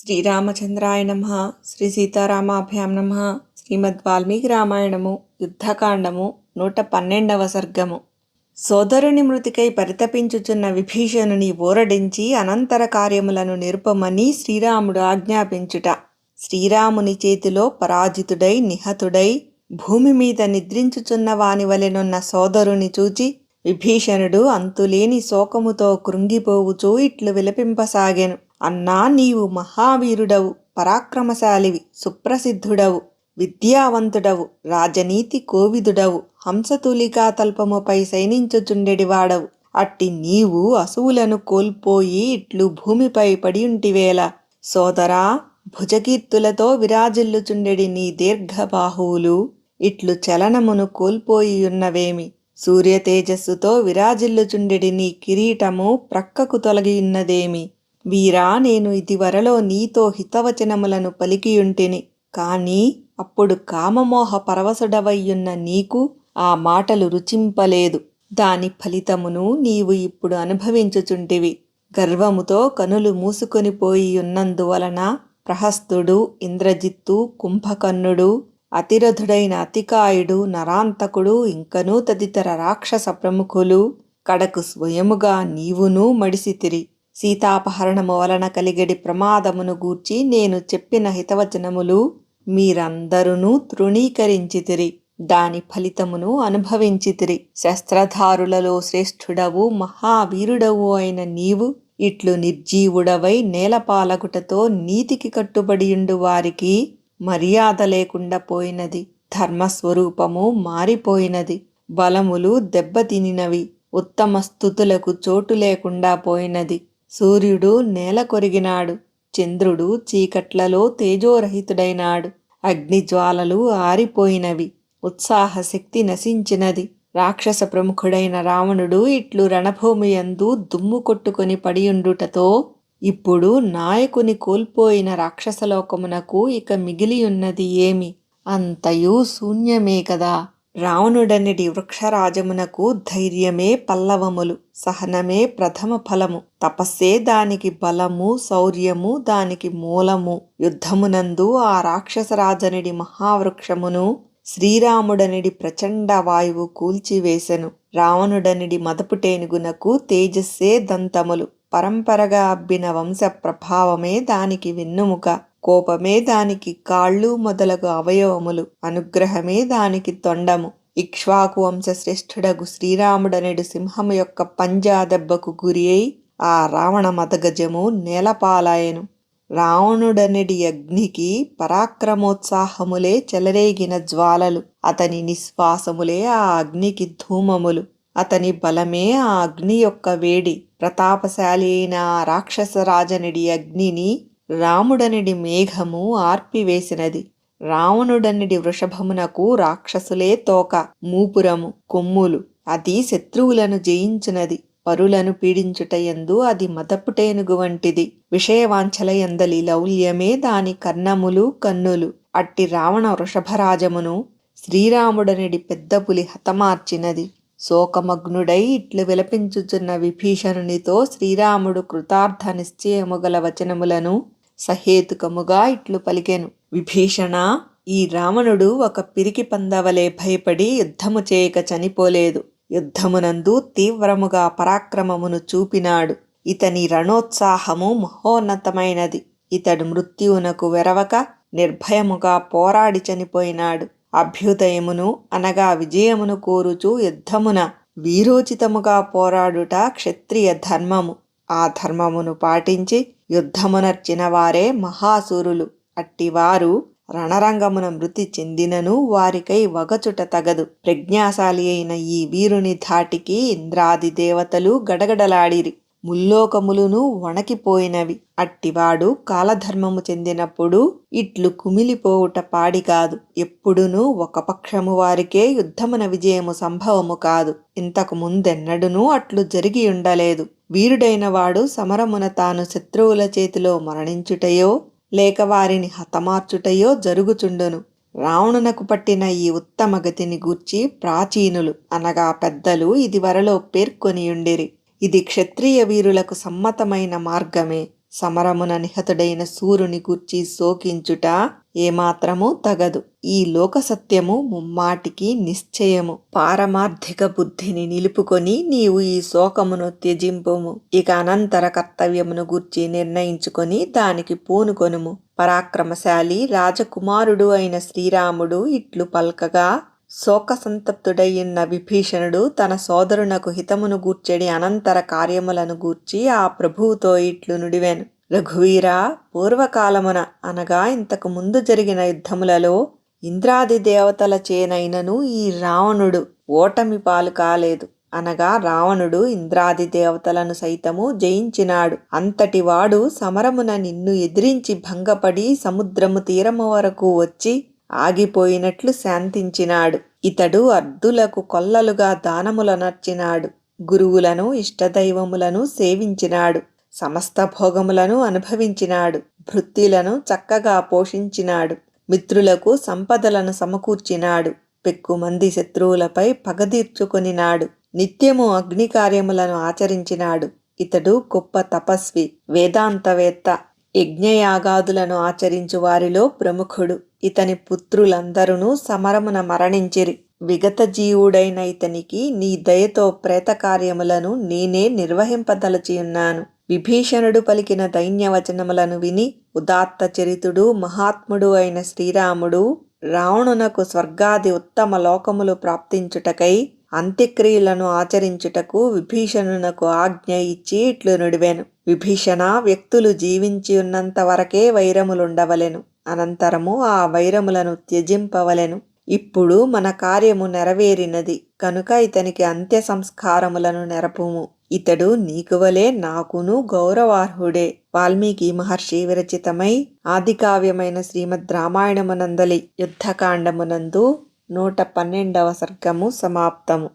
శ్రీరామచంద్రాయ నమ శ్రీ సీతారామాభ్యాం నమ శ్రీమద్ వాల్మీకి రామాయణము యుద్ధకాండము నూట పన్నెండవ సర్గము. సోదరుని మృతికై పరితపించుచున్న విభీషణుని ఊరడించి అనంతర కార్యములను నిరుపమని శ్రీరాముడు ఆజ్ఞాపించుట. శ్రీరాముని చేతిలో పరాజితుడై నిహతుడై భూమి మీద నిద్రించుచున్న వాని వలెనున్న సోదరుని చూచి విభీషణుడు అంతులేని శోకముతో కృంగిపోవుచూ ఇట్లు విలపింపసాగాను. అన్నా నీవు మహావీరుడవు పరాక్రమశాలివి సుప్రసిద్ధుడవు విద్యావంతుడవు రాజనీతి కోవిదుడవు హంసతూలికా తల్పముపై శయనించుచుండెడివాడవు. అట్టి నీవు అసువులను కోల్పోయి ఇట్లు భూమిపై పడియుంటివేళ. సోదరా భుజకీర్తులతో విరాజిల్లుచుండెడి నీ దీర్ఘబాహువులు ఇట్లు చలనమును కోల్పోయియున్నవేమి? సూర్యతేజస్సుతో విరాజిల్లుచుండెడి నీ కిరీటము ప్రక్కకు తొలగియున్నదేమి? వీరా నేను ఇదివరలో నీతో హితవచనములను పలికియుంటిని. కాని అప్పుడు కామమోహ పరవశుడవయ్యున్న నీకు ఆ మాటలు రుచింపలేదు. దాని ఫలితమును నీవు ఇప్పుడు అనుభవించుచుంటివి. గర్వముతో కనులు మూసుకొని పోయి ఉన్నందువలన ప్రహస్తుడు ఇంద్రజిత్తు కుంభకర్ణుడు అతిరథుడైన అతికాయుడు నరాంతకుడు ఇంకనూ తదితర రాక్షస ప్రముఖులు కడకు స్వయముగా నీవునూ మడిసితిరి. సీతాపహరణము వలన కలిగడి ప్రమాదమును గూర్చి నేను చెప్పిన హితవచనములు మీరందరూ తృణీకరించితిరి. దాని ఫలితమును అనుభవించితిరి. శస్త్రధారులలో శ్రేష్ఠుడవు మహావీరుడవు అయిన నీవు ఇట్లు నిర్జీవుడవై నేలపాలగుటతో నీతికి కట్టుబడియుండు వారికి మర్యాద లేకుండా పోయినది. ధర్మస్వరూపము మారిపోయినది. బలములు దెబ్బతినినవి. ఉత్తమ స్థుతులకు చోటు లేకుండా పోయినది. సూర్యుడు నేల కొరిగినాడు. చంద్రుడు చీకట్లలో తేజోరహితుడైనాడు. అగ్నిజ్వాలలు ఆరిపోయినవి. ఉత్సాహశక్తి నశించినది. రాక్షస ప్రముఖుడైన రావణుడు ఇట్లు రణభూమి యందు దుమ్ము కొట్టుకొని పడియుండుటతో ఇప్పుడు నాయకుని కోల్పోయిన రాక్షసలోకమునకు ఇక మిగిలియున్నది ఏమి? అంతయు శూన్యమే కదా. రావణుడనిడి వృక్షరాజమునకు ధైర్యమే పల్లవములు సహనమే ప్రథమ ఫలము. తపస్సే దానికి బలము శౌర్యము దానికి మూలము. యుద్ధమునందు ఆ రాక్షసరాజనిడి మహావృక్షమును శ్రీరాముడనిడి ప్రచండ వాయువు కూల్చివేశెను రావణుడనిడి మదపుటేనుగునకు తేజస్సే దంతములు. పరంపరగా అబ్బిన వంశ ప్రభావమే దానికి వెన్నుముక. కోపమే దానికి కాళ్ళు మొదలగు అవయవములు అనుగ్రహమే దానికి తొండము. ఇక్ష్వాకు వంశశ్రేష్ఠుడగు శ్రీరాముడనేడు సింహము యొక్క పంజా దెబ్బకు గురి అయి ఆ రావణ మదగజము నేలపాలాయను. రావణుడనెడి అగ్నికి పరాక్రమోత్సాహములే చెలరేగిన జ్వాలలు అతని నిశ్వాసములే ఆ అగ్నికి ధూమములు. అతని బలమే ఆ అగ్ని యొక్క వేడి. ప్రతాపశాలి అయిన రాక్షసరాజనుడి అగ్నిని రాముడనిడి మేఘము ఆర్పివేసినది. రావణుడనిడి వృషభమునకు రాక్షసులే తోక మూపురము కొమ్ములు అది శత్రువులను జయించినది. పరులను పీడించుటయందు అది మదపుటేనుగు వంటిది. విషయవాంఛల ఎందలి లౌల్యమే దాని కర్ణములు కన్నులు. అట్టి రావణ వృషభరాజమును శ్రీరాముడనిడి పెద్ద పులి హతమార్చినది. శోకమగ్నుడై ఇట్లు విలపించుచున్న విభీషణునితో శ్రీరాముడు కృతార్థ నిశ్చయము గల వచనములను సహేతుకముగా ఇట్లు పలికెను. విభీషణ ఈ రావణుడు ఒక పిరికి పందవలే భయపడి యుద్ధము చేయక చనిపోలేదు. యుద్ధమునందు తీవ్రముగా పరాక్రమమును చూపినాడు. ఇతని రణోత్సాహము మహోన్నతమైనది. ఇతడు మృత్యువునకు వెరవక నిర్భయముగా పోరాడి చనిపోయినాడు. అభ్యుదయమును అనగా విజయమును కోరుచు యుద్ధమున వీరోచితముగా పోరాడుట క్షత్రియ ధర్మము. ఆ ధర్మమును పాటించి యుద్ధమునర్చిన వారే మహాసూరులు. అట్టివారు రణరంగమున మృతి చెందినను వారికై వగచుట తగదు. ప్రజ్ఞాశాలి అయిన ఈ వీరుని ధాటికి ఇంద్రాది దేవతలు గడగడలాడిరి. ముల్లోకములును వణకిపోయినవి. అట్టివాడు కాలధర్మము చెందినప్పుడు ఇట్లు కుమిలిపోవుట పాడి కాదు. ఎప్పుడునూ ఒక పక్షము వారికే యుద్ధమున విజయము సంభవము కాదు. ఇంతకు ముందెన్నడునూ అట్లు జరిగి ఉండలేదు. వీరుడైన వాడు సమరమున తాను శత్రువుల చేతిలో మరణించుటయో లేక వారిని హతమార్చుటయో జరుగుచుండును. రావణునకు పట్టిన ఈ ఉత్తమ గతిని గూర్చి ప్రాచీనులు అనగా పెద్దలు ఇదివరలో పేర్కొనియుండిరి. ఇది క్షత్రియ వీరులకు సమ్మతమైన మార్గమే. సమరమున నిహతుడైన సూర్యుని గూర్చి శోకించుట ఏమాత్రము తగదు. ఈ లోక సత్యము ముమ్మాటికి నిశ్చయము. పారమార్థిక బుద్ధిని నిలుపుకొని నీవు ఈ శోకమును త్యజింపుము. ఇక అనంతర కర్తవ్యమును గూర్చి నిర్ణయించుకొని దానికి పూనుకొనుము. పరాక్రమశాలి రాజకుమారుడు అయిన శ్రీరాముడు ఇట్లు పల్కగా శోకసంతప్తుడయ్యున్న విభీషణుడు తన సోదరునకు హితమును గూర్చెడి అనంతర కార్యములను గూర్చి ఆ ప్రభువుతో ఇట్లు నుడివెను. రఘువీరా పూర్వకాలమున అనగా ఇంతకు ముందు జరిగిన యుద్ధములలో ఇంద్రాది దేవతల చేనైనను ఈ రావణుడు ఓటమి పాలు కాలేదు. అనగా రావణుడు ఇంద్రాది దేవతలను సైతము జయించినాడు. అంతటివాడు సమరమున నిన్ను ఎదిరించి భంగపడి సముద్రము తీరము వరకు వచ్చి ఆగిపోయినట్లు శాంతించినాడు. ఇతడు అర్ధులకు కొల్లలుగా దానములనర్చినాడు గురువులను ఇష్టదైవములను సేవించినాడు. సమస్త భోగములను అనుభవించినాడు. భృత్తిలను చక్కగా పోషించినాడు. మిత్రులకు సంపదలను సమకూర్చినాడు. పెక్కుమంది శత్రువులపై పగదీర్చుకొనినాడు నిత్యము అగ్ని కార్యములను ఆచరించినాడు. ఇతడు గొప్ప తపస్వి వేదాంతవేత్త యజ్ఞయాగాదులను ఆచరించు వారిలో ప్రముఖుడు. ఇతని పుత్రులందరూ సమరమున మరణించిరి. విగత జీవుడైన ఇతనికి నీ దయతో ప్రేతకార్యములను నేనే నిర్వహింపదలచియున్నాను. విభీషణుడు పలికిన దైన్యవచనములను విని ఉదాత్త చరితుడు మహాత్ముడు అయిన శ్రీరాముడు రావణునకు స్వర్గాది ఉత్తమ లోకములు ప్రాప్తించుటకై అంత్యక్రియలను ఆచరించుటకు విభీషణునకు ఆజ్ఞ ఇచ్చి ఇట్లు నుడివెను. విభీషణ వ్యక్తులు జీవించి ఉన్నంత వరకే వైరములుండవలెను. అనంతరము ఆ వైరములను త్యజింపవలెను. ఇప్పుడు మన కార్యము నెరవేరినది కనుక ఇతనికి అంత్య సంస్కారములను నెరపుము. ఇతడు నీకువలే నాకును గౌరవార్హుడే. వాల్మీకి మహర్షి విరచితమై ఆదికావ్యమైన శ్రీమద్ రామాయణమునందలి యుద్ధకాండమునందు నూట పన్నెండవ సర్గము సమాప్తము.